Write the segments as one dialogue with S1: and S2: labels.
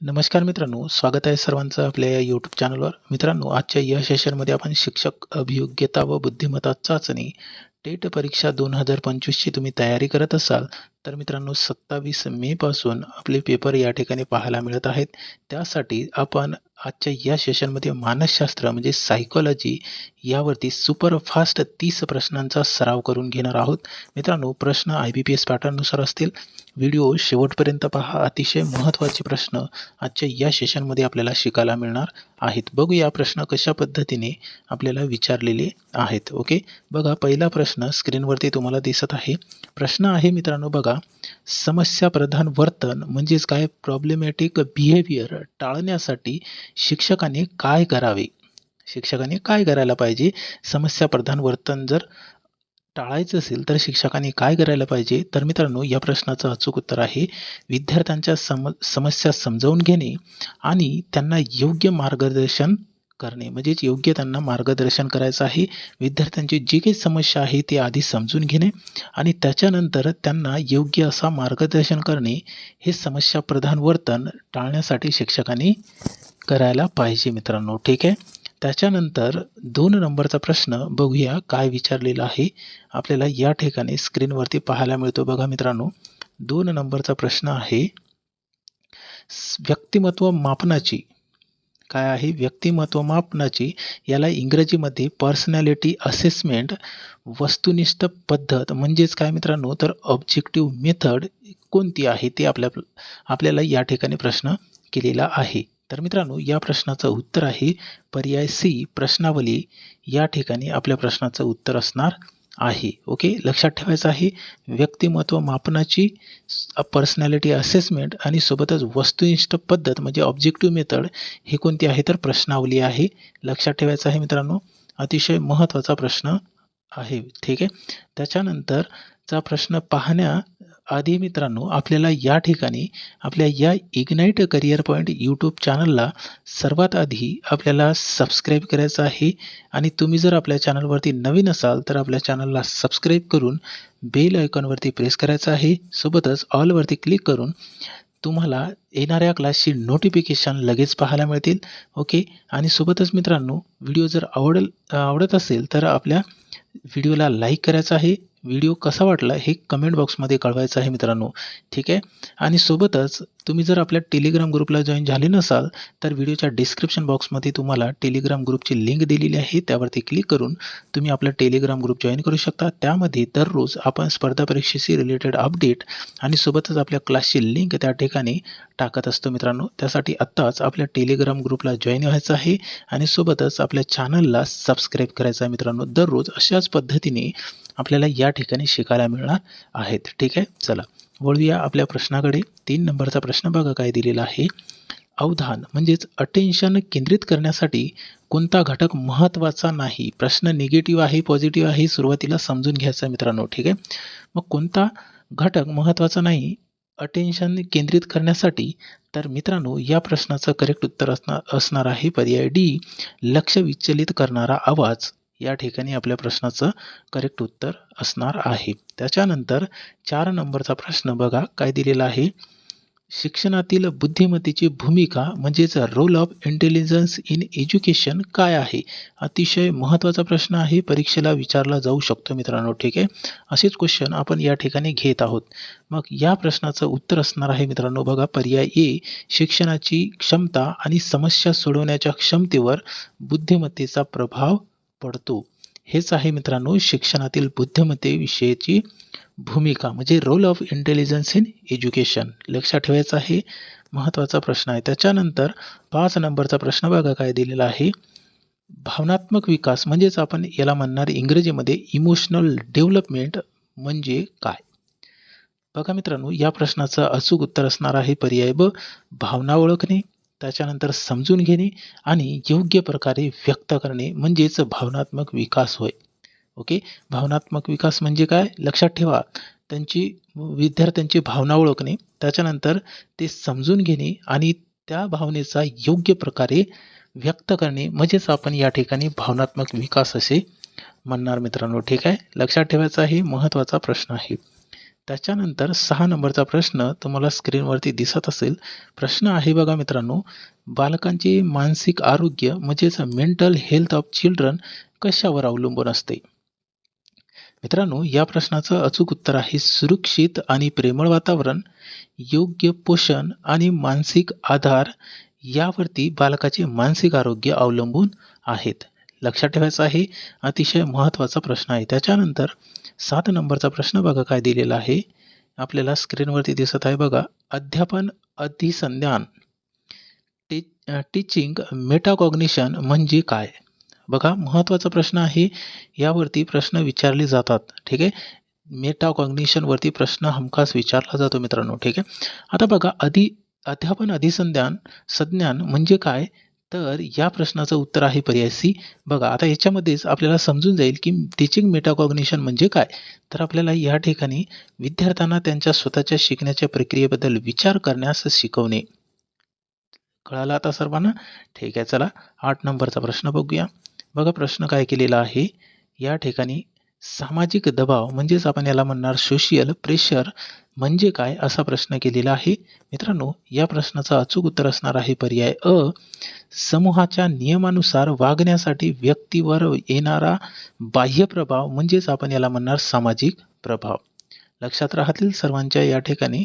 S1: नमस्कार मित्रांनो स्वागत आहे सर्वांचं आपल्या या यूट्यूब चॅनलवर मित्रांनो आजच्या या सेशनमध्ये आपण शिक्षक अभियोग्यता व बुद्धिमत्ता चाचणी टेट परीक्षा दोन हजार पंचवीसची तुम्ही तयारी करत असाल तर मित्रांनो सत्तावीस मेपासून आपले पेपर या ठिकाणी पाहायला मिळत आहेत. त्यासाठी आपण आजच्या या सेशनमध्ये मानसशास्त्र म्हणजे सायकोलॉजी यावरती सुपरफास्ट तीस प्रश्नांचा सराव करून घेणार आहोत. मित्रांनो प्रश्न आय बी पी एस पॅटर्ननुसार असतील. व्हिडिओ शेवटपर्यंत पहा. अतिशय महत्त्वाचे प्रश्न आजच्या या सेशनमध्ये आपल्याला शिकायला मिळणार आहेत. बघूया प्रश्न कशा पद्धतीने आपल्याला विचारलेले आहेत. ओके? बघा पहिला प्रश्न स्क्रीनवरती तुम्हाला दिसत आहे. प्रश्न आहे मित्रांनो बघा. समस्या प्रधान वर्तन म्हणजेच काय? प्रॉब्लेमॅटिक बिहेवियर टाळण्यासाठी शिक्षकाने काय करावे? शिक्षकाने काय करायला पाहिजे? समस्या प्रधान वर्तन जर टाळायचं असेल तर शिक्षकांनी काय करायला पाहिजे? तर मित्रांनो या प्रश्नाचं अचूक उत्तर आहे विद्यार्थ्यांच्या सम समस्या समजावून घेणे आणि त्यांना योग्य मार्गदर्शन करणे. म्हणजेच योग्य त्यांना मार्गदर्शन करायचं आहे विद्यार्थ्यांची जी काही समस्या आहे ती आधी समजून घेणे आणि त्याच्यानंतर त्यांना योग्य असा मार्गदर्शन करणे हे समस्या प्रधान वर्तन टाळण्यासाठी शिक्षकांनी करायला पाहिजे मित्रांनो. ठीक आहे? त्याच्यानंतर दोन नंबरचा प्रश्न बघूया काय विचारलेला आहे. आपल्याला या ठिकाणी स्क्रीनवरती पाहायला मिळतो बघा मित्रांनो. दोन नंबरचा प्रश्न आहे व्यक्तिमत्व मापनाची. काय आहे? व्यक्तिमत्व मापनाची याला इंग्रजीमध्ये पर्सनॅलिटी असेसमेंट वस्तुनिष्ठ पद्धत म्हणजेच काय मित्रांनो? तर ऑब्जेक्टिव्ह मेथड कोणती आहे? ते आपल्या आपल्याला या ठिकाणी प्रश्न केलेला आहे. तर मित्रांनो या प्रश्नाचं उत्तर आहे पर्याय सी प्रश्नावली. या ठिकाणी आपल्या प्रश्नाचं उत्तर असणार आहे. ओके? लक्षात ठेवायचं आहे व्यक्तिमत्व मापनाची पर्सनॅलिटी असेसमेंट आणि सोबतच वस्तुनिष्ठ पद्धत म्हणजे ऑब्जेक्टिव्ह मेथड ही कोणती आहे तर प्रश्नावली आहे. लक्षात ठेवायचं आहे मित्रांनो अतिशय महत्त्वाचा प्रश्न आहे. ठीक आहे? त्याच्यानंतरचा प्रश्न पाहण्या आधी मित्रांनो आपल्याला या ठिकाणी आपल्या या इग्नाईट करिअर पॉईंट यूट्यूब चॅनलला सर्वात आधी आपल्याला सबस्क्राईब करायचं आहे. आणि तुम्ही जर आपल्या चॅनलवरती नवीन असाल तर आपल्या चॅनलला सबस्क्राईब करून बेल आयकॉनवरती प्रेस करायचं आहे. सोबतच ऑलवरती क्लिक करून तुम्हाला येणाऱ्या क्लासची नोटिफिकेशन लगेच पाहायला मिळतील. ओके आणि सोबतच मित्रांनो व्हिडिओ जर आवडल आवडत असेल तर आपल्या व्हिडिओला लाईक करायचं आहे. व्हिडिओ कसा वाटला हे कमेंट बॉक्समध्ये कळवायचं आहे मित्रांनो. ठीक आहे? आणि सोबतच तुम्ही जर आपल्या टेलिग्राम ग्रुपला जॉईन झाले नसाल तर व्हिडिओच्या डिस्क्रिप्शन बॉक्समध्ये तुम्हाला टेलिग्राम ग्रुपची लिंक दिलेली आहे. त्यावरती क्लिक करून तुम्ही आपला टेलिग्राम ग्रुप जॉईन करू शकता. त्यामध्ये दररोज आपण स्पर्धा परीक्षेशी रिलेटेड अपडेट आणि सोबतच आपल्या क्लासची लिंक त्या ठिकाणी टाकत असतो मित्रांनो. त्यासाठी आत्ताच आपल्या टेलिग्राम ग्रुपला जॉईन व्हायचं आहे आणि सोबतच आपल्या चॅनलला सबस्क्राईब करायचं आहे मित्रांनो. दररोज अशाच पद्धतीने आपल्याला या ठिकाणी शिकायला मिळणार आहेत. ठीक आहे? चला. वळूया आपल्या प्रश्नाकडे. तीन नंबरचा प्रश्न बघा काय दिलेला आहे. अवधान म्हणजेच अटेन्शन केंद्रित करण्यासाठी कोणता घटक महत्त्वाचा नाही? प्रश्न निगेटिव्ह आहे पॉझिटिव्ह आहे सुरुवातीला समजून घ्यायचा मित्रांनो. ठीक आहे? मग कोणता घटक महत्त्वाचा नाही? अटेन्शन केंद्रित करण्यासाठी तर मित्रांनो या प्रश्नाचं करेक्ट उत्तर असणार असणार आहे पर्याय डी लक्ष विचलित करणारा आवाज. या ठिकाणी आपल्या प्रश्नाचं करेक्ट उत्तर असणार आहे. त्याच्यानंतर चार नंबरचा प्रश्न बघा काय दिलेला आहे? शिक्षणातील बुद्धिमत्तेची भूमिका म्हणजेच role of intelligence in education काय आहे? अतिशय महत्त्वाचा प्रश्न आहे परीक्षेला विचारला जाऊ शकतो मित्रांनो ठीक आहे? असेच क्वेश्चन आपण या ठिकाणी घेत आहोत. मग या प्रश्नाचं उत्तर असणार आहे मित्रांनो बघा पर्याय ए शिक्षणाची क्षमता आणि समस्या सोडवण्याच्या क्षमतेवर बुद्धिमत्तेचा प्रभाव पडतो. हेच आहे मित्रांनो शिक्षणातील बुद्धिमत्तेविषयीची भूमिका म्हणजे role of intelligence in education लक्षात ठेवायचं आहे महत्त्वाचा प्रश्न आहे. त्याच्यानंतर पाच नंबरचा प्रश्न बघा काय दिलेला आहे. भावनात्मक विकास म्हणजेच आपण याला म्हणणार इंग्रजीमध्ये इमोशनल डेव्हलपमेंट म्हणजे काय? बघा मित्रांनो या प्रश्नाचं अचूक उत्तर असणार आहे पर्याय ब भावना ओळखणे. त्याच्यानंतर समजून घेणे आणि योग्य प्रकारे व्यक्त करणे म्हणजेच भावनात्मक विकास होय. ओके? भावनात्मक विकास म्हणजे काय? लक्षात ठेवा. त्यांची विद्यार्थ्यांची भावना ओळखणे त्याच्यानंतर ते समजून घेणे आणि त्या भावनेचा योग्य प्रकारे व्यक्त करणे म्हणजेच आपण या ठिकाणी भावनात्मक विकास असे म्हणणार मित्रांनो. ठीक आहे? लक्षात ठेवायचा हे महत्त्वाचा प्रश्न आहे. त्याच्यानंतर सहा नंबरचा प्रश्न तुम्हाला स्क्रीनवरती दिसत असेल. प्रश्न आहे बघा मित्रांनो बालकांचे मानसिक आरोग्य म्हणजेच मेंटल हेल्थ ऑफ चिल्ड्रन कशावर अवलंबून असते? मित्रांनो या प्रश्नाचं अचूक उत्तर आहे सुरक्षित आणि प्रेमळ वातावरण योग्य पोषण आणि मानसिक आधार यावरती बालकाचे मानसिक आरोग्य अवलंबून आहेत. लक्षात ठेवायचं आहे अतिशय महत्त्वाचा प्रश्न आहे. त्याच्यानंतर सात नंबरचा प्रश्न बघा काय दिलेला आहे. आपल्याला स्क्रीनवरती दिसत आहे बघा अध्यापन अधिसंधान टी टीचिंग मेटाकॉग्निशन म्हणजे काय? बघा महत्त्वाचा प्रश्न आहे. यावरती प्रश्न विचारले जातात ठीक आहे? मेटाकॉग्निशनवरती प्रश्न हमखास विचारला जातो मित्रांनो ठीक आहे? आता बघा अधि अध्यापन अधिसंधान संज्ञान म्हणजे काय? तर या प्रश्नाचं उत्तर आहे पर्याय सी. बघा आता याच्यामध्येच आपल्याला समजून जाईल की टीचिंग मेटाकॉग्निशन म्हणजे काय? तर आपल्याला या ठिकाणी विद्यार्थ्यांना त्यांच्या स्वतःच्या शिकण्याच्या प्रक्रियेबद्दल विचार करण्यास शिकवणे. कळालं आता सर्वांना? ठीक आहे चला आठ नंबरचा प्रश्न बघूया. बघा प्रश्न काय केलेला आहे? या ठिकाणी सामाजिक दबाव म्हणजेच आपण याला म्हणणार सोशियल प्रेशर म्हणजे काय असा प्रश्न केलेला आहे? मित्रांनो या प्रश्नाचं अचूक उत्तर असणार आहे पर्याय अ. समूहाच्या नियमानुसार वागण्यासाठी व्यक्तीवर येणारा बाह्य प्रभाव म्हणजेच आपण याला म्हणणार सामाजिक प्रभाव. लक्षात राहतील सर्वांच्या या ठिकाणी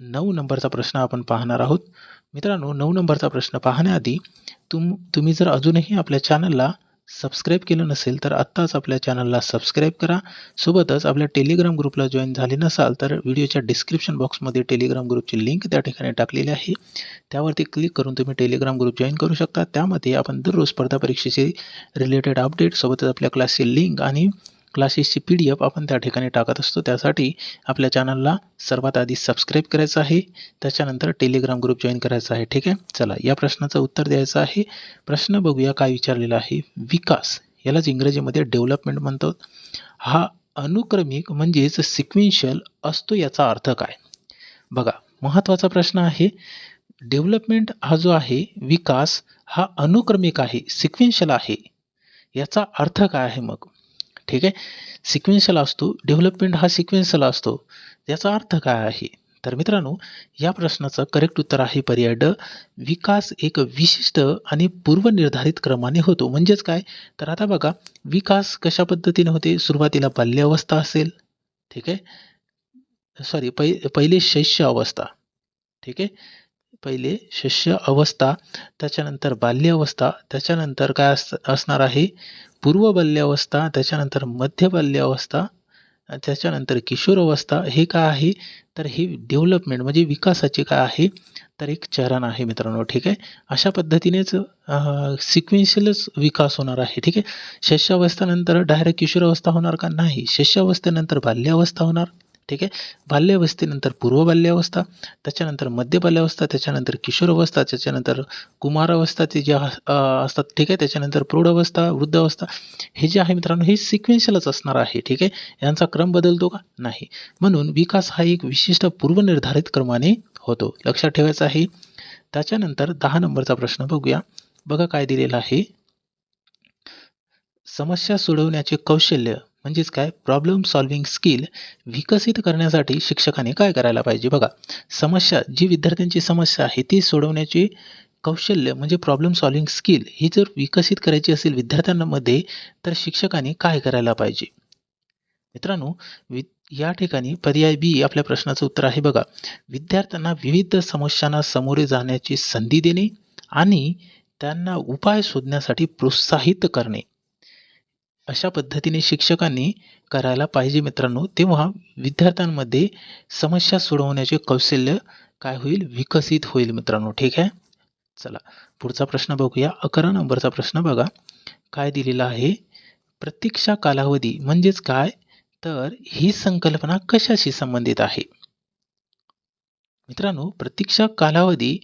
S1: नऊ नंबरचा प्रश्न आपण पाहणार आहोत. मित्रांनो नऊ नंबरचा प्रश्न पाहण्याआधी तुम तुम्ही जर अजूनही आपल्या चॅनलला सबस्क्राईब केलं नसेल तर आत्ताच आपल्या चॅनलला सबस्क्राईब करा. सोबतच आपल्या टेलिग्राम ग्रुपला जॉईन झाले नसाल तर व्हिडिओच्या डिस्क्रिप्शन बॉक्समध्ये टेलिग्राम ग्रुपची लिंक त्या ठिकाणी टाकलेली आहे. त्यावरती क्लिक करून तुम्ही टेलिग्राम ग्रुप जॉईन करू शकता. त्यामध्ये आपण दररोज स्पर्धा परीक्षेचे रिलेटेड अपडेट सोबतच आपल्या क्लासची लिंक आणि क्लासेसची पी डी एफ आपण त्या ठिकाणी टाकत असतो. त्यासाठी आपल्या चॅनलला सर्वात आधी सबस्क्राईब करायचं आहे. त्याच्यानंतर टेलिग्राम ग्रुप जॉईन करायचा आहे. ठीक आहे? चला या प्रश्नाचं उत्तर द्यायचं आहे. प्रश्न बघूया काय विचारलेला आहे. विकास यालाच इंग्रजीमध्ये डेव्हलपमेंट म्हणतो हा अनुक्रमिक म्हणजेच सिक्वेन्शियल असतो याचा अर्थ काय? बघा महत्त्वाचा प्रश्न आहे. डेव्हलपमेंट हा जो आहे विकास हा अनुक्रमिक आहे सिक्वेन्शियल आहे. याचा अर्थ काय आहे मग? ठीक आहे? सिक्वेन्शियल असतो डेव्हलपमेंट हा सिक्वेन्शियल असतो. याचा अर्थ काय आहे? तर मित्रांनो या प्रश्नाचं करेक्ट उत्तर आहे पर्याय ड विकास एक विशिष्ट आणि पूर्वनिर्धारित क्रमाने होतो. म्हणजेच काय? तर आता बघा विकास कशा पद्धतीने होते? सुरुवातीला बाल्यावस्था असेल ठीक आहे? सॉरी पै पहिले शैष्य अवस्था ठीक आहे? पहिले शिष्य अवस्था त्याच्यानंतर बाल्य अवस्था त्याच्यानंतर काय अस असणार आहे? पूर्व बाल्यावस्था त्याच्यानंतर मध्य बाल्यावस्था त्याच्यानंतर किशोर अवस्था हे काय आहे? तर हे डेव्हलपमेंट म्हणजे विकासाचे काय आहे? तर एक चरण आहे मित्रांनो ठीक आहे? अशा पद्धतीनेच सिक्वेन्शियलच विकास होणार आहे ठीक आहे? शिष्यावस्थेनंतर डायरेक्ट किशोरावस्था होणार का नाही? शिष्यावस्थेनंतर बाल्यावस्था होणार? ठीक आहे? बाल्यावस्थेनंतर पूर्व बाल्यावस्था त्याच्यानंतर मध्य बाल्यावस्था त्याच्यानंतर किशोरावस्था त्याच्यानंतर कुमारावस्था जे असतात ठीक आहे? त्याच्यानंतर प्रौढावस्था वृद्धावस्था हे जे आहे मित्रांनो हे सिक्वेन्शियलच असणार आहे ठीक आहे? यांचा क्रम बदलतो का? नाही. म्हणून विकास हा एक विशिष्ट पूर्वनिर्धारित क्रमाने होतो. लक्षात ठेवायचं आहे. त्याच्यानंतर दहा नंबरचा प्रश्न बघूया. बघा काय दिलेला आहे. समस्या सोडवण्याचे कौशल्य म्हणजेच काय? प्रॉब्लेम सॉल्विंग स्किल विकसित करण्यासाठी शिक्षकाने काय करायला पाहिजे? बघा समस्या जी विद्यार्थ्यांची समस्या आहे ती सोडवण्याची कौशल्य म्हणजे प्रॉब्लेम सॉल्विंग स्किल ही जर विकसित करायची असेल विद्यार्थ्यांमध्ये तर शिक्षकाने काय करायला पाहिजे? मित्रांनो वि या ठिकाणी पर्याय बी आपल्या प्रश्नाचं उत्तर आहे बघा. विद्यार्थ्यांना विविध समस्यांना सामोरे जाण्याची संधी देणे आणि त्यांना उपाय शोधण्यासाठी प्रोत्साहित करणे. अशा पद्धतीने शिक्षकांनी करायला पाहिजे मित्रांनो. तेव्हा विद्यार्थ्यांमध्ये समस्या सोडवण्याचे कौशल्य काय होईल? विकसित होईल मित्रांनो. ठीक आहे? चला पुढचा प्रश्न बघूया. अकरा नंबरचा प्रश्न बघा. काय दिलेला आहे? प्रतीक्षा कालावधी म्हणजेच काय? तर ही संकल्पना कशाशी संबंधित आहे? मित्रांनो प्रतीक्षा कालावधी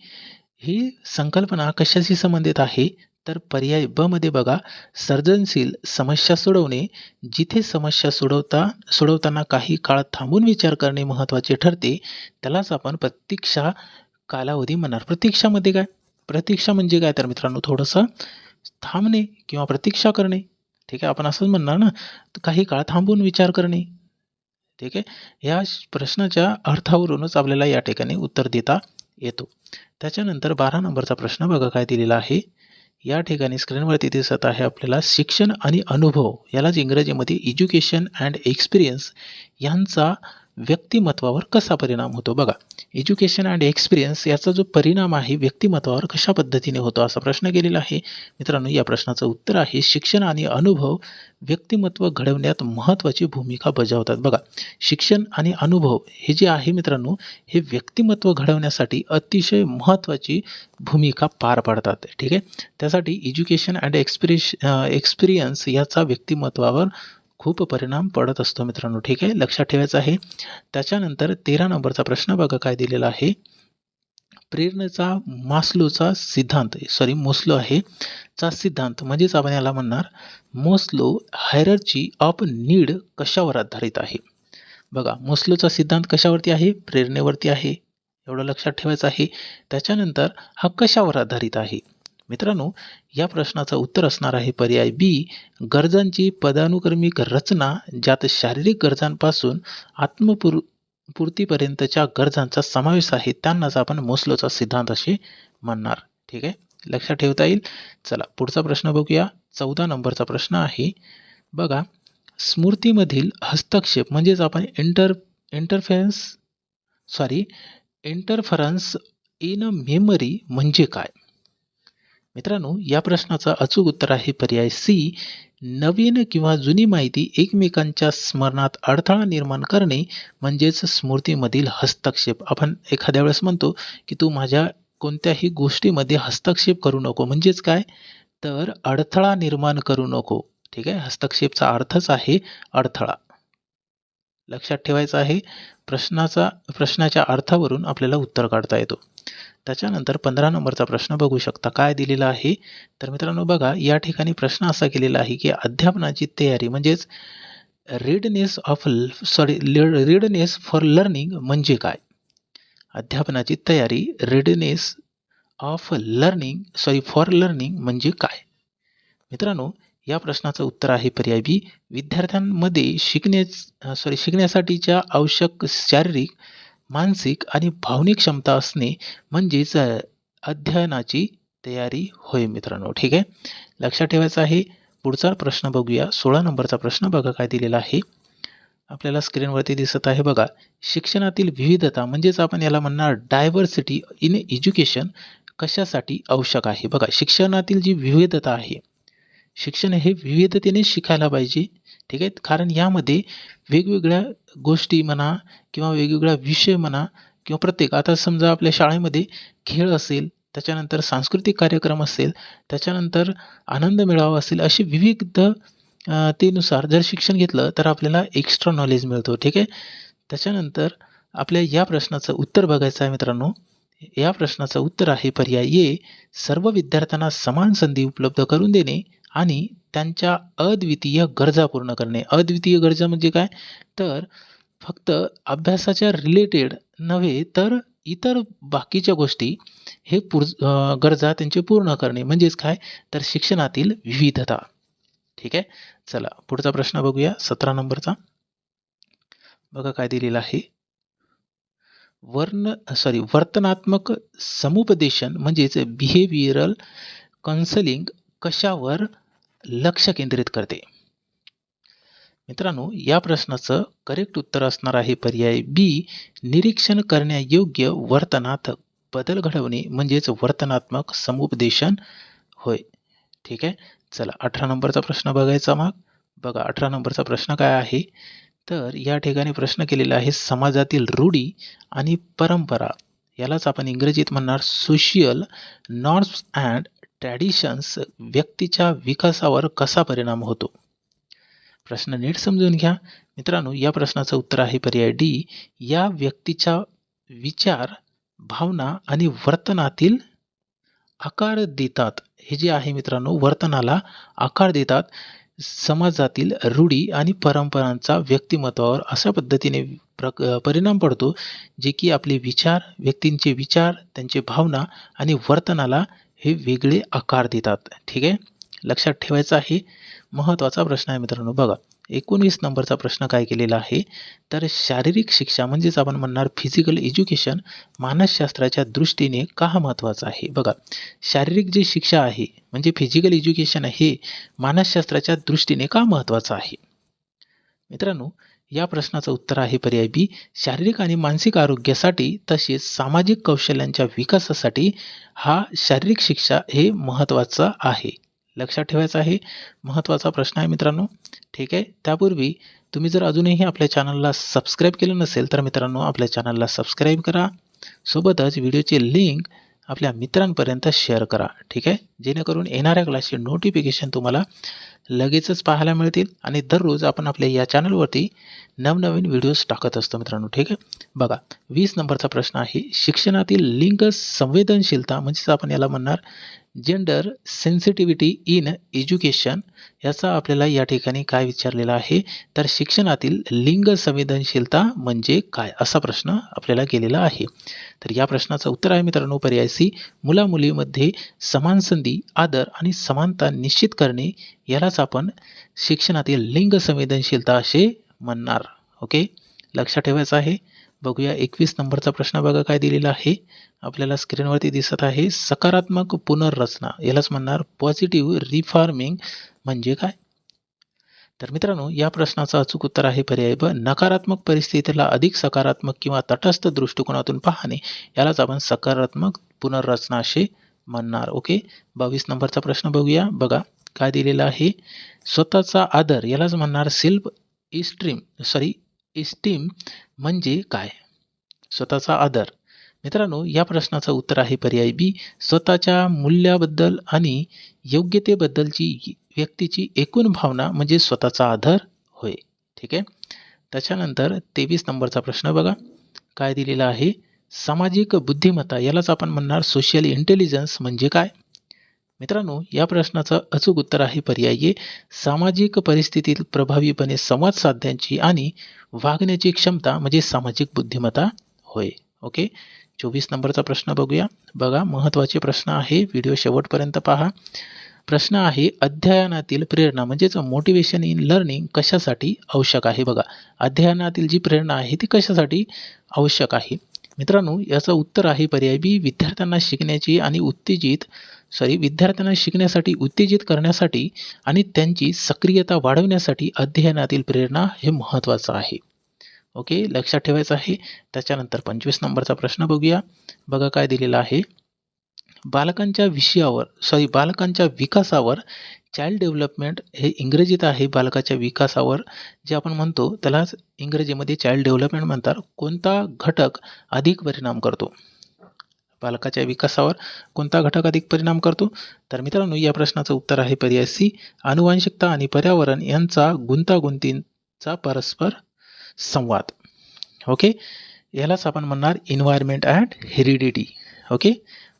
S1: ही संकल्पना कशाशी संबंधित आहे? तर पर्याय ब मध्ये बघा. सर्जनशील समस्या सोडवणे. जिथे समस्या सोडवता सोडवताना काही काळ थांबून विचार करणे महत्त्वाचे ठरते. त्यालाच आपण प्रतीक्षा कालावधी म्हणणार. प्रतीक्षामध्ये काय? प्रतीक्षा म्हणजे काय? तर मित्रांनो थोडंसं थांबणे किंवा प्रतीक्षा करणे. ठीक आहे? आपण असंच म्हणणार ना? काही काळ थांबून विचार करणे. ठीक आहे? या प्रश्नाच्या अर्थावरूनच आपल्याला या ठिकाणी उत्तर देता येतो. त्याच्यानंतर बारा नंबरचा प्रश्न बघा काय दिलेला आहे. या ठिकाणी स्क्रीनवरती दिसत आहे आपल्याला शिक्षण आणि अनुभव. यालाच इंग्रजीमध्ये एज्युकेशन अँड एक्सपिरियन्स यांचा व्यक्तिमत्वावर कसा परिणाम होतो? बघा एज्युकेशन अँड एक्सपिरियन्स याचा जो परिणाम आहे व्यक्तिमत्वावर कशा पद्धतीने होतो असा प्रश्न केलेला आहे. मित्रांनो या प्रश्नाचं उत्तर आहे शिक्षण आणि अनुभव व्यक्तिमत्व घडवण्यात महत्त्वाची भूमिका बजावतात. बघा शिक्षण आणि अनुभव हे जे आहे मित्रांनो हे व्यक्तिमत्व घडवण्यासाठी अतिशय महत्त्वाची भूमिका पार पाडतात. ठीक आहे? त्यासाठी एज्युकेशन अँड एक्सपिरिश एक्सपिरियन्स याचा व्यक्तिमत्वावर खूप परिणाम पडत असतो मित्रांनो. ठीक आहे? लक्षात ठेवायचं आहे. त्याच्यानंतर तेरा नंबरचा प्रश्न बघा काय दिलेला आहे. प्रेरणेचा मास्लोचा सिद्धांत सॉरी मोस्लो आहे. चा सिद्धांत म्हणजेच आपण याला म्हणणार मोस्लो हायरची ऑफ नीड कशावर आधारित आहे? बघा मोस्लोचा सिद्धांत कशावरती आहे? प्रेरणेवरती आहे. एवढं लक्षात ठेवायचं आहे. त्याच्यानंतर हा कशावर आधारित आहे? मित्रांनो या प्रश्नाचं उत्तर असणार आहे पर्याय बी गरजांची पदानुक्रमिक रचना ज्यात शारीरिक गरजांपासून आत्मपूर पूर्तीपर्यंतच्या गरजांचा समावेश आहे त्यांनाच आपण मोसलोचा सिद्धांत असे म्हणणार. ठीक आहे? लक्षात ठेवता येईल? चला पुढचा प्रश्न बघूया. चौदा नंबरचा प्रश्न आहे. बघा स्मृतीमधील हस्तक्षेप म्हणजेच आपण inter interference sorry interference in memory म्हणजे काय? मित्रांनो या प्रश्नाचं अचूक उत्तर आहे पर्याय सी. नवीन किंवा जुनी माहिती एकमेकांच्या स्मरणात अडथळा निर्माण करणे म्हणजेच स्मृतीमधील हस्तक्षेप. आपण एखाद्या वेळेस म्हणतो की तू माझ्या कोणत्याही गोष्टीमध्ये हस्तक्षेप करू नको. म्हणजेच काय? तर अडथळा निर्माण करू नको. ठीक आहे? हस्तक्षेपचा अर्थच आहे अडथळा. लक्षात ठेवायचं आहे प्रश्नाचा प्रश्नाच्या अर्थावरून आपल्याला उत्तर काढता येतो. त्याच्यानंतर पंधरा नंबरचा प्रश्न बघू शकता. काय दिलेला आहे? तर मित्रांनो बघा या ठिकाणी प्रश्न असा केलेला आहे की अध्यापनाची तयारी म्हणजेच readiness of sorry readiness for learning म्हणजे काय? अध्यापनाची तयारी readiness of learning sorry for learning म्हणजे काय? मित्रांनो या प्रश्नाचं उत्तर आहे पर्याय बी. विद्यार्थ्यांमध्ये शिकण्या सॉरी शिकण्यासाठीच्या आवश्यक शारीरिक मानसिक आणि भावनिक क्षमता असणे म्हणजेच अध्ययनाची तयारी होय मित्रांनो. ठीक आहे? लक्षात ठेवायचं आहे. पुढचा प्रश्न बघूया. सोळा नंबरचा प्रश्न बघा काय दिलेला आहे. आपल्याला स्क्रीनवरती दिसत आहे बघा. शिक्षणातील विविधता म्हणजेच आपण याला म्हणणार डायव्हर्सिटी इन एज्युकेशन कशासाठी आवश्यक आहे? बघा शिक्षणातील जी विविधता आहे शिक्षण हे विविधतेने शिकायला पाहिजे. ठीक आहे? कारण यामध्ये वेगवेगळ्या गोष्टी म्हणा किंवा वेगवेगळ्या विषय म्हणा किंवा प्रत्येक आता समजा आपल्या शाळेमध्ये खेळ असेल त्याच्यानंतर सांस्कृतिक कार्यक्रम असेल त्याच्यानंतर आनंद मेळावा असेल असे विविध तेनुसार जर शिक्षण घेतलं तर आपल्याला एक्स्ट्रा नॉलेज मिळतो ठीक आहे? त्याच्यानंतर आपल्या या प्रश्नाचं उत्तर बघायचं आहे मित्रांनो. या प्रश्नाचं उत्तर आहे पर्याय ए. सर्व विद्यार्थ्यांना समान संधी उपलब्ध करून देणे. आणि त्यांच्या अद्वितीय गरजा पूर्ण करणे. अद्वितीय गरजा म्हणजे काय? तर फक्त अभ्यासाच्या रिलेटेड नव्हे तर इतर बाकीच्या गोष्टी हे पूर गरजा त्यांचे पूर्ण करणे. म्हणजेच काय? तर शिक्षणातील विविधता. ठीक आहे? चला पुढचा प्रश्न बघूया. सतरा नंबरचा. बघा काय दिलेला आहे. वर्ण सॉरी वर्तनात्मक समुपदेशन म्हणजेच बिहेवियरल कन्सलिंग कशावर लक्ष केंद्रित करते. मित्रांनो या प्रश्नाचं करेक्ट उत्तर असणार आहे पर्याय बी निरीक्षण करण्यायोग्य वर्तनात बदल घडवणे म्हणजेच वर्तनात्मक समुपदेशन होय. ठीक आहे? चला अठरा नंबरचा प्रश्न बघायचा मग. बघा अठरा नंबरचा प्रश्न काय आहे? तर या ठिकाणी प्रश्न केलेला आहे समाजातील रूढी आणि परंपरा. यालाच आपण इंग्रजीत म्हणणार सोशियल नॉर्म्स अँड ट्रॅडिशन्स व्यक्तीच्या विकासावर कसा परिणाम होतो? प्रश्न नीट समजून घ्या. मित्रांनो या प्रश्नाचं उत्तर आहे पर्याय डी. या व्यक्तीच्या विचार भावना आणि वर्तनातील आकार देतात. हे जे आहे मित्रांनो वर्तनाला आकार देतात. समाजातील रूढी आणि परंपरांचा व्यक्तिमत्वावर अशा पद्धतीने प्रक परिणाम पडतो जे की आपले विचार व्यक्तींचे विचार त्यांचे भावना आणि वर्तनाला हे वेगळे आकार देतात. ठीक आहे? लक्षात ठेवायचं आहे. महत्त्वाचा प्रश्न आहे मित्रांनो. बघा एकोणीस नंबरचा प्रश्न काय केलेला आहे? तर शारीरिक शिक्षा म्हणजेच आपण म्हणणार फिजिकल एज्युकेशन मानसशास्त्राच्या दृष्टीने का महत्त्वाचं आहे? बघा शारीरिक जी शिक्षा आहे म्हणजे फिजिकल एज्युकेशन हे मानसशास्त्राच्या दृष्टीने का महत्त्वाचं आहे? मित्रांनो या प्रश्नाचं उत्तर आहे पर्याय बी. शारीरिक आणि मानसिक आरोग्यासाठी तसेच सामाजिक कौशल्यांच्या विकासासाठी हा शारीरिक शिक्षा हे महत्त्वाचं आहे. लक्षात ठेवायचं आहे. महत्त्वाचा प्रश्न आहे मित्रांनो. ठीक आहे? त्यापूर्वी तुम्ही जर अजूनही आपल्या चॅनलला सबस्क्राईब केलं नसेल तर मित्रांनो आपल्या चॅनलला सबस्क्राईब करा. सोबतच व्हिडिओची लिंक आपल्या मित्रांपर्यंत शेअर करा ठीक आहे? जेणेकरून येणाऱ्या क्लासचे नोटिफिकेशन तुम्हाला लगेचच पाहायला मिळतील आणि दररोज आपण आपल्या या चॅनलवरती नवनवीन व्हिडिओज टाकत असतो मित्रांनो ठीक आहे? बघा वीस नंबरचा प्रश्न आहे शिक्षणातील लिंग संवेदनशीलता म्हणजेच आपण याला म्हणणार जेंडर सेन्सिटिव्हिटी इन एज्युकेशन याचा आपल्याला या ठिकाणी काय विचारलेला आहे? तर शिक्षणातील लिंग संवेदनशीलता म्हणजे काय? असा प्रश्न आपल्याला केलेला आहे. तर या प्रश्नाचं उत्तर आहे मित्रांनो पर्याय सी. मुला मुलीमध्ये समान संधी आदर आणि समानता निश्चित करणे यालाच आपण शिक्षणातील लिंग संवेदनशीलता असे म्हणणार. ओके? लक्षात ठेवायचं आहे. बघूया. एकवीस नंबरचा प्रश्न बघा काय दिलेला आहे. आपल्याला स्क्रीनवरती दिसत आहे. सकारात्मक पुनर्रचना. यालाच म्हणणार पॉझिटिव्ह रिफॉर्मिंग म्हणजे काय? तर मित्रांनो या प्रश्नाचं अचूक उत्तर आहे पर्याय ब. नकारात्मक परिस्थितीला अधिक सकारात्मक किंवा तटस्थ दृष्टिकोनातून पाहणे. यालाच आपण सकारात्मक पुनर्रचना असे म्हणणार. ओके? बावीस नंबरचा प्रश्न बघूया. बघा काय दिलेला आहे? स्वतःचा आदर. यालाच म्हणणार सेल्फ इस्ट्रीम सॉरी इस्टीम म्हणजे काय? स्वतःचा आदर. मित्रांनो या प्रश्नाचं उत्तर आहे पर्याय बी स्वतःच्या मूल्याबद्दल आणि योग्यतेबद्दलची व्यक्तीची एकूण भावना म्हणजे स्वतःचा आदर होय. ठीक आहे? त्याच्यानंतर तेवीस नंबरचा प्रश्न बघा. काय दिलेला आहे? सामाजिक बुद्धिमत्ता यालाच आपण म्हणणार सोशल इंटेलिजन्स म्हणजे काय? मित्रांनो या प्रश्नाचं अचूक उत्तर आहे पर्यायी सामाजिक परिस्थितीत प्रभावीपणे संवाद साधण्याची आणि वागण्याची क्षमता म्हणजे सामाजिक बुद्धिमत्ता होय. ओके? चोवीस नंबरचा प्रश्न बघूया. बघा महत्त्वाचे प्रश्न आहे. व्हिडिओ शेवटपर्यंत पहा. प्रश्न आहे अध्ययनातील प्रेरणा म्हणजेच मोटिवेशन इन लर्निंग कशासाठी आवश्यक आहे? बघा अध्ययनातील जी प्रेरणा आहे ती कशासाठी आवश्यक आहे? मित्रांनो याचं उत्तर आहे पर्याय बी. विद्यार्थ्यांना शिकण्याची आणि उत्तेजित सॉरी विद्यार्थ्यांना शिकण्यासाठी उत्तेजित करण्यासाठी आणि त्यांची सक्रियता वाढवण्यासाठी अध्ययनातील प्रेरणा हे महत्त्वाचं आहे. ओके लक्षात ठेवायचं आहे. त्याच्यानंतर पंचवीस नंबरचा प्रश्न बघूया. बघा काय दिलेला आहे. बालकांच्या विषयावर सॉरी बालकांच्या विकासावर चाइल्ड डेव्हलपमेंट हे इंग्रजीत आहे. बालकाच्या विकासावर जे आपण म्हणतो त्यालाच इंग्रजीमध्ये चाइल्ड डेव्हलपमेंट म्हणतात. कोणता घटक अधिक परिणाम करतो? बालकाच्या विकासावर कोणता घटक अधिक परिणाम करतो? तर मित्रांनो या प्रश्नाचं उत्तर आहे पर्याय सी. अनुवांशिकता आणि पर्यावरण यांचा गुंतागुंतींचा परस्पर संवाद. ओके? यालाच आपण म्हणणार इन्व्हायरमेंट अँड हेरिडिटी ओके?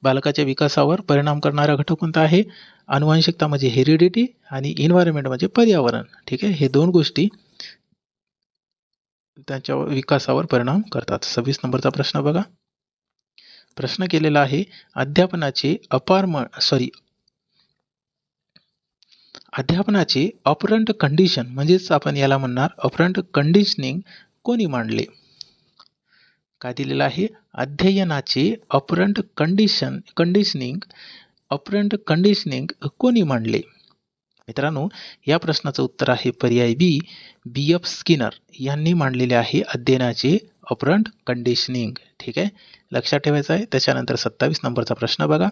S1: बालकाच्या विकासावर परिणाम करणारा घटक कोणता आहे? अनुवांशिकता म्हणजे हेरिडिटी आणि इन्व्हायरमेंट म्हणजे पर्यावरण. ठीक आहे? हे दोन गोष्टी त्यांच्या विकासावर परिणाम करतात. सव्वीस नंबरचा प्रश्न बघा. प्रश्न केलेला आहे. अध्यापनाचे अपारम सॉरी अध्यापनाचे ऑपरंट कंडिशन म्हणजेच आपण याला म्हणणार ऑपरंट कंडिशनिंग कोणी मांडले? काय दिलेलं आहे? अध्ययनाचे operant condition conditioning operant conditioning कोणी मांडले? मित्रांनो या प्रश्नाचं उत्तर आहे पर्याय बी बी एफ स्किनर यांनी मांडलेले आहे अध्ययनाचे ऑपरंट कंडिशनिंग ठीक आहे? लक्षात ठेवायचं आहे. त्याच्यानंतर सत्तावीस नंबरचा प्रश्न बघा.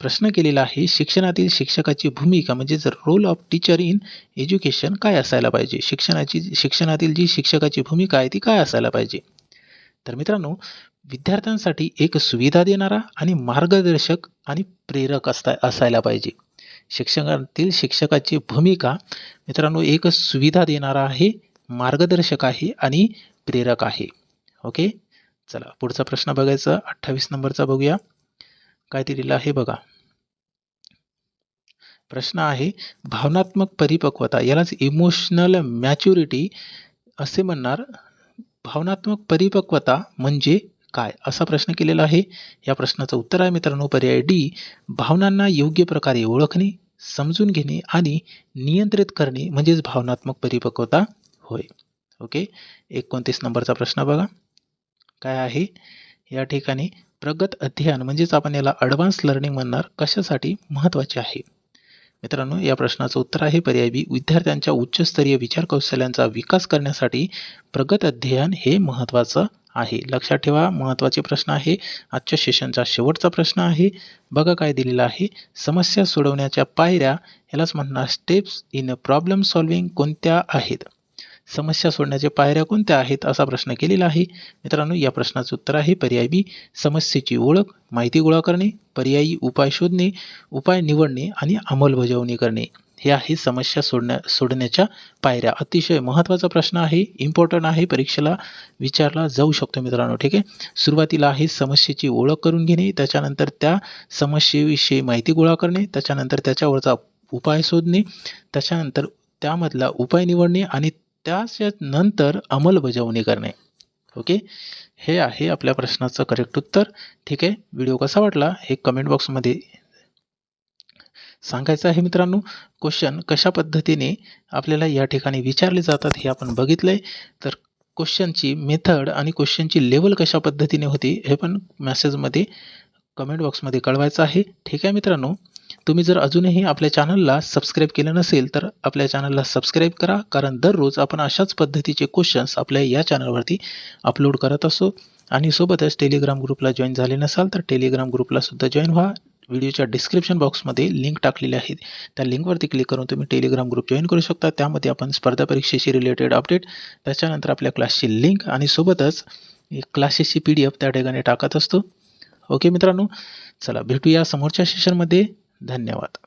S1: प्रश्न केलेला आहे शिक्षणातील शिक्षकाची भूमिका म्हणजेच role of teacher in education काय असायला पाहिजे? शिक्षणाची शिक्षणातील जी शिक्षकाची भूमिका आहे ती काय असायला पाहिजे? तर मित्रांनो विद्यार्थ्यांसाठी एक सुविधा देणारा आणि मार्गदर्शक आणि प्रेरक असता असायला पाहिजे. शिक्षकातील शिक्षकाची भूमिका मित्रांनो एक सुविधा देणारा आहे मार्गदर्शक आहे आणि प्रेरक आहे. ओके? चला पुढचा प्रश्न बघायचा. अठ्ठावीस नंबरचा बघूया. काय दिलेलं आहे बघा. प्रश्न आहे भावनात्मक परिपक्वता यालाच इमोशनल मॅच्युरिटी असे म्हणणार. भावनात्मक परिपक्वता म्हणजे काय? असा प्रश्न केलेला आहे. या प्रश्नाचं उत्तर आहे मित्रांनो पर्याय डी भावनांना योग्य प्रकारे ओळखणे समजून घेणे आणि नियंत्रित करणे म्हणजेच भावनात्मक परिपक्वता होय. ओके? एकोणतीस नंबरचा प्रश्न बघा. काय आहे? या ठिकाणी प्रगत अध्ययन म्हणजेच आपण याला ॲडव्हान्स लर्निंग म्हणणार कशासाठी महत्त्वाचे आहे? मित्रांनो या प्रश्नाचं उत्तर आहे पर्याय बी. विद्यार्थ्यांच्या उच्चस्तरीय विचार कौशल्यांचा विकास करण्यासाठी प्रगत अध्ययन हे महत्त्वाचं आहे. लक्षात ठेवा महत्त्वाचे प्रश्न आहे. आजच्या सेशनचा शेवटचा प्रश्न आहे. बघा काय दिलेलं आहे. समस्या सोडवण्याच्या पायऱ्या यालाच म्हणणार स्टेप्स इन प्रॉब्लेम सॉल्विंग कोणत्या आहेत? समस्या सोडण्याच्या पायऱ्या कोणत्या आहेत असा प्रश्न केलेला आहे. मित्रांनो या प्रश्नाचं उत्तर आहे पर्याय बी समस्येची ओळख माहिती गोळा करणे पर्यायी उपाय शोधणे उपाय निवडणे आणि अंमलबजावणी करणे. हे आहे समस्या सोडण्या सोडण्याच्या पायऱ्या. अतिशय महत्त्वाचा प्रश्न आहे इम्पॉर्टंट आहे. परीक्षेला विचारला जाऊ शकतो मित्रांनो ठीक आहे? सुरुवातीला आहे समस्येची ओळख करून घेणे त्याच्यानंतर त्या समस्येविषयी माहिती गोळा करणे त्याच्यानंतर त्याच्यावरचा उपाय शोधणे त्याच्यानंतर त्यामधला उपाय निवडणे आणि त्याच्या नंतर अंमलबजावणी करणे. ओके? हे आहे आपल्या प्रश्नाचं करेक्ट उत्तर. ठीक आहे? व्हिडिओ कसा वाटला? हे कमेंट बॉक्समध्ये सांगायचं आहे मित्रांनो. क्वेश्चन कशा पद्धतीने आपल्याला या ठिकाणी विचारले जातात हे आपण बघितलं आहे तर क्वेश्चनची मेथड आणि क्वेश्चनची लेवल कशा पद्धतीने होती हे पण मेसेजमध्ये कमेंट बॉक्समध्ये कळवायचं आहे. ठीक आहे मित्रांनो? तुम्ही जर अजूनही आपल्या चॅनलला सबस्क्राईब केलं नसेल तर आपल्या चॅनलला सबस्क्राईब करा. कारण दररोज आपण अशाच पद्धतीचे क्वेश्चन्स आपल्या या चॅनलवरती अपलोड करत असो. आणि सोबतच टेलिग्राम ग्रुपला जॉईन झाले नसाल तर टेलिग्राम ग्रुपला सुद्धा जॉईन व्हा. व्हिडिओच्या डिस्क्रिप्शन बॉक्समध्ये लिंक टाकलेली आहे त्या लिंकवरती क्लिक करून तुम्ही टेलिग्राम ग्रुप जॉईन करू शकता. त्यामध्ये आपण स्पर्धा परीक्षेशी रिलेटेड अपडेट त्याच्यानंतर आपल्या क्लासची लिंक आणि सोबतच क्लासेसची पी डी एफ त्या ठिकाणी टाकत असतो. ओके मित्रांनो चला भेटूया समोरच्या सेशनमध्ये धन्यवाद.